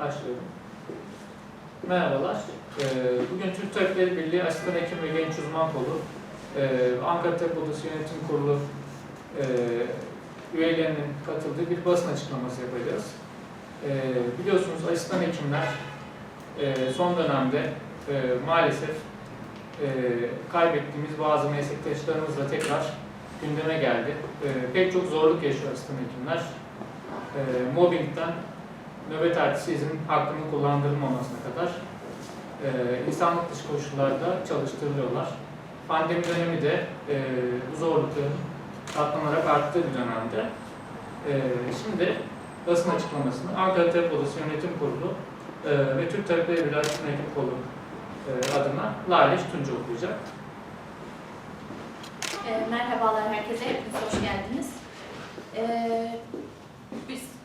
Başlıyorum. Merhabalar. Ee, Bugün Türk Tabipleri Birliği Asistan Hekim ve Genç Uzman Kolu, ee, Ankara Tabip Odası Yönetim Kurulu ee, üyelerinin katıldığı bir basın açıklaması yapacağız. Ee, Biliyorsunuz asistan hekimler son dönemde maalesef kaybettiğimiz bazı meslektaşlarımızla tekrar gündeme geldi. Pek çok zorluk yaşıyor asistan hekimler. Mobbingden nöbet ertesi izin hakkının kullandırılmamasına kadar e, insanlık dışı koşullarda çalıştırılıyorlar. Pandemi dönemi de e, bu zorlukların katlanarak arttığı bir dönemde. E, şimdi basın açıklamasını Ankara Tabip Odası Yönetim Kurulu e, ve Türk Tabipleri Birliği Hekim Kolu e, adına Lale Tunca okuyacak. E, merhabalar herkese, hepiniz hoş geldiniz. E,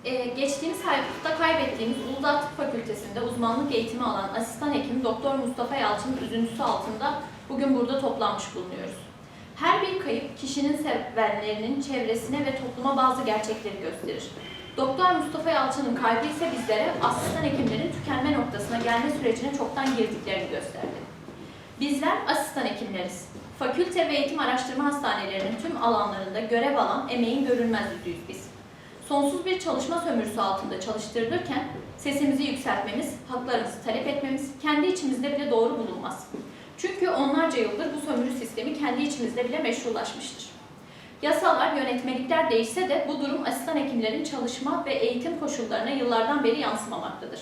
e, geçtiğimiz hafta kaybettiğimiz Uludağ Tıp Fakültesi'nde uzmanlık eğitimi alan asistan hekim Doktor Mustafa Yalçın'ın üzüntüsü altında bugün burada toplanmış bulunuyoruz. Her bir kayıp kişinin sevenlerinin çevresine ve topluma bazı gerçekleri gösterir. Doktor Mustafa Yalçın'ın kaybı ise bizlere asistan hekimlerin tükenme noktasına gelme sürecine çoktan girdiklerini gösterdi. Bizler asistan hekimleriz. Fakülte ve eğitim araştırma hastanelerinin tüm alanlarında görev alan emeğin görünmez yüzüyüz biz. Sonsuz bir çalışma sömürüsü altında çalıştırılırken sesimizi yükseltmemiz, haklarımızı talep etmemiz kendi içimizde bile doğru bulunmaz. Çünkü onlarca yıldır bu sömürü sistemi kendi içimizde bile meşrulaşmıştır. Yasalar, yönetmelikler değişse de bu durum asistan hekimlerin çalışma ve eğitim koşullarına yıllardan beri yansımamaktadır.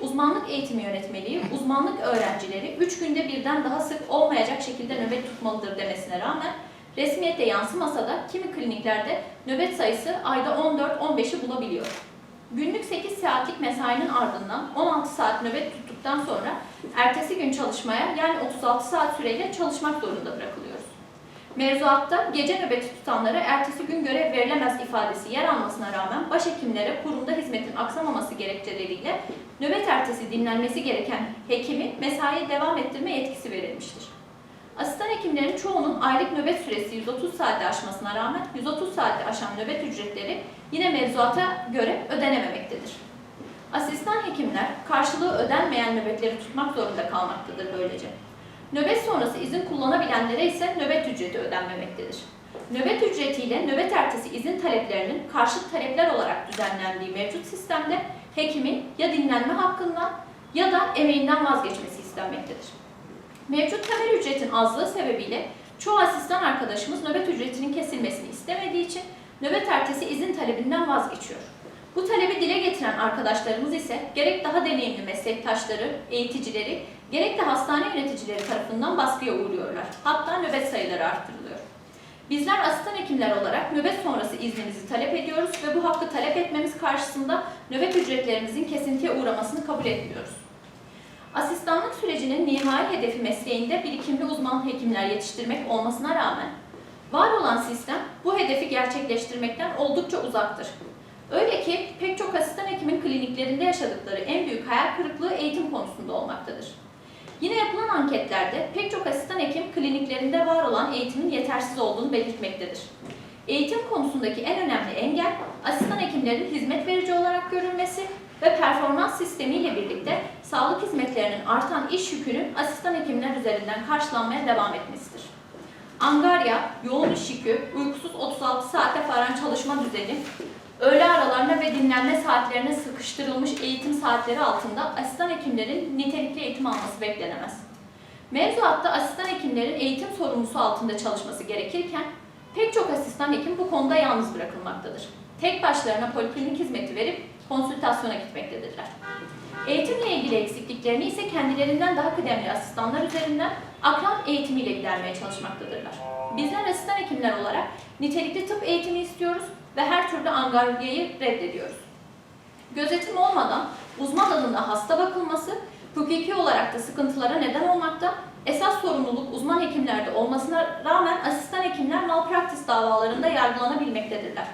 Uzmanlık eğitimi yönetmeliği, uzmanlık öğrencileri 3 günde birden daha sık olmayacak şekilde nöbet tutmalıdır demesine rağmen resmiyette yansımasa da kimi kliniklerde nöbet sayısı ayda 14-15'i bulabiliyor. Günlük 8 saatlik mesainin ardından 16 saat nöbet tuttuktan sonra ertesi gün çalışmaya yani 36 saat süreyle çalışmak zorunda bırakılıyoruz. Mevzuatta gece nöbeti tutanlara ertesi gün görev verilemez ifadesi yer almasına rağmen başhekimlere kurumda hizmetin aksamaması gerekçeleriyle nöbet ertesi dinlenmesi gereken hekimi mesaiye devam ettirme yetkisi verilmiştir. Asistan hekimlerin çoğunun aylık nöbet süresi 130 saati aşmasına rağmen 130 saati aşan nöbet ücretleri yine mevzuata göre ödenememektedir. Asistan hekimler karşılığı ödenmeyen nöbetleri tutmak zorunda kalmaktadır böylece. Nöbet sonrası izin kullanabilenlere ise nöbet ücreti ödenmemektedir. Nöbet ücretiyle nöbet ertesi izin taleplerinin karşıt talepler olarak düzenlendiği mevcut sistemde hekimin ya dinlenme hakkından ya da emeğinden vazgeçmesi istenmektedir. Mevcut temel ücretin azlığı sebebiyle çoğu asistan arkadaşımız nöbet ücretinin kesilmesini istemediği için nöbet ertesi izin talebinden vazgeçiyor. Bu talebi dile getiren arkadaşlarımız ise gerek daha deneyimli meslektaşları, eğiticileri, gerek de hastane yöneticileri tarafından baskıya uğruyorlar. Hatta nöbet sayıları arttırılıyor. Bizler asistan hekimler olarak nöbet sonrası iznimizi talep ediyoruz ve bu hakkı talep etmemiz karşısında nöbet ücretlerimizin kesintiye uğramasını kabul etmiyoruz. Asistanlık sürecinin nihai hedefi mesleğinde birikimli uzman hekimler yetiştirmek olmasına rağmen var olan sistem bu hedefi gerçekleştirmekten oldukça uzaktır. Öyle ki pek çok asistan hekimin kliniklerinde yaşadıkları en büyük hayal kırıklığı eğitim konusunda olmaktadır. Yine yapılan anketlerde pek çok asistan hekim kliniklerinde var olan eğitimin yetersiz olduğunu belirtmektedir. Eğitim konusundaki en önemli engel asistan hekimlerin hizmet verici olarak görülmesi ve performans sistemiyle birlikte sağlık hizmetlerinin artan iş yükünün asistan hekimler üzerinden karşılanmaya devam etmesidir. Angarya, yoğun iş yükü, uykusuz 36 saate varan çalışma düzeni, öğle aralarına ve dinlenme saatlerine sıkıştırılmış eğitim saatleri altında asistan hekimlerin nitelikli eğitim alması beklenemez. Mevzuatta asistan hekimlerin eğitim sorumlusu altında çalışması gerekirken pek çok asistan hekim bu konuda yalnız bırakılmaktadır. Tek başlarına poliklinik hizmeti verip konsültasyona gitmektedirler. Eğitimle ilgili eksikliklerini ise kendilerinden daha kıdemli asistanlar üzerinden akran eğitimiyle gidermeye çalışmaktadırlar. Bizler asistan hekimler olarak nitelikli tıp eğitimi istiyoruz ve her türlü angaryayı reddediyoruz. Gözetim olmadan uzman adında hasta bakılması hukuki olarak da sıkıntılara neden olmakta, esas sorumluluk uzman hekimlerde olmasına rağmen asistan hekimler malpraktis davalarında yargılanabilmektedirler.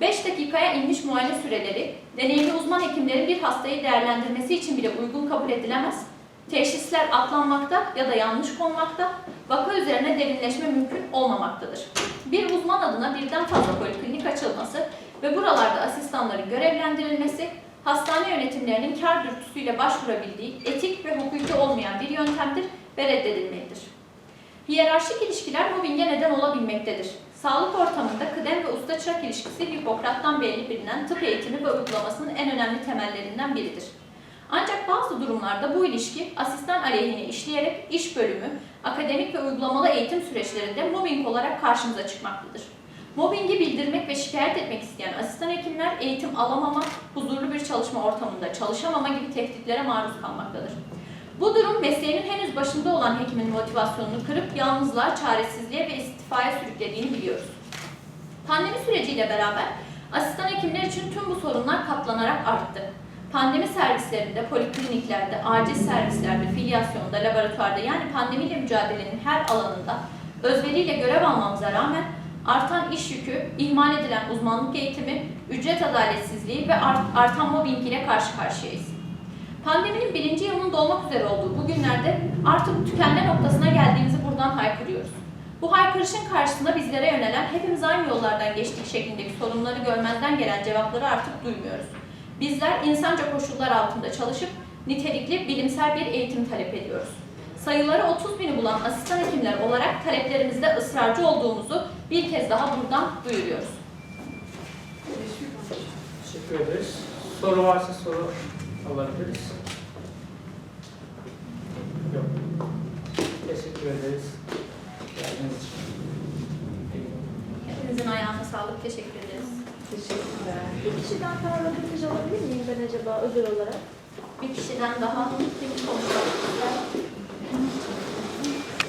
5 dakikaya inmiş muayene süreleri, deneyimli uzman hekimlerin bir hastayı değerlendirmesi için bile uygun kabul edilemez, teşhisler atlanmakta ya da yanlış konmakta, vaka üzerine derinleşme mümkün olmamaktadır. Bir uzman adına birden fazla poliklinik açılması ve buralarda asistanların görevlendirilmesi, hastane yönetimlerinin kar dürtüsüyle başvurabildiği etik ve hukuki olmayan bir yöntemdir ve reddedilmelidir. Hiyerarşik ilişkiler mobbinge neden olabilmektedir. Sağlık ortamında kıdem ve usta çırak ilişkisi Hipokrat'tan beri bilinen tıp eğitimi ve uygulamasının en önemli temellerinden biridir. Ancak bazı durumlarda bu ilişki asistan aleyhine işleyerek iş bölümü, akademik ve uygulamalı eğitim süreçlerinde mobbing olarak karşımıza çıkmaktadır. Mobbingi bildirmek ve şikayet etmek isteyen asistan hekimler eğitim alamama, huzurlu bir çalışma ortamında çalışamama gibi tehditlere maruz kalmaktadır. Bu durum mesleğinin henüz başında olan hekimin motivasyonunu kırıp yalnızlığa, çaresizliğe ve istifaya sürüklediğini biliyoruz. Pandemi süreciyle beraber asistan hekimler için tüm bu sorunlar katlanarak arttı. Pandemi servislerinde, polikliniklerde, acil servislerde, filyasyonda, laboratuvarda yani pandemiyle mücadelenin her alanında özveriyle görev almamıza rağmen artan iş yükü, ihmal edilen uzmanlık eğitimi, ücret adaletsizliği ve art- artan mobbing ile karşı karşıyayız. Pandeminin birinci yılının dolmak üzere olduğu bu günlerde artık tükenme noktasına geldiğimizi buradan haykırıyoruz. Bu haykırışın karşısında bizlere yönelen hepimiz aynı yollardan geçtik şeklindeki sorunları görmezden gelen cevapları artık duymuyoruz. Bizler insanca koşullar altında çalışıp nitelikli bilimsel bir eğitim talep ediyoruz. Sayıları 30 bini bulan asistan hekimler olarak taleplerimizde ısrarcı olduğumuzu bir kez daha buradan duyuruyoruz. Teşekkür ederiz. Soru varsa soru alabiliriz. Yok. Teşekkür ederiz. Geldiğiniz için. Hepinizin ayağına sağlık. Teşekkür ederiz. Teşekkürler. Bir kişiden daha röportaj alabilir miyim ben acaba özel olarak? Bir kişiden daha bir konuşalım.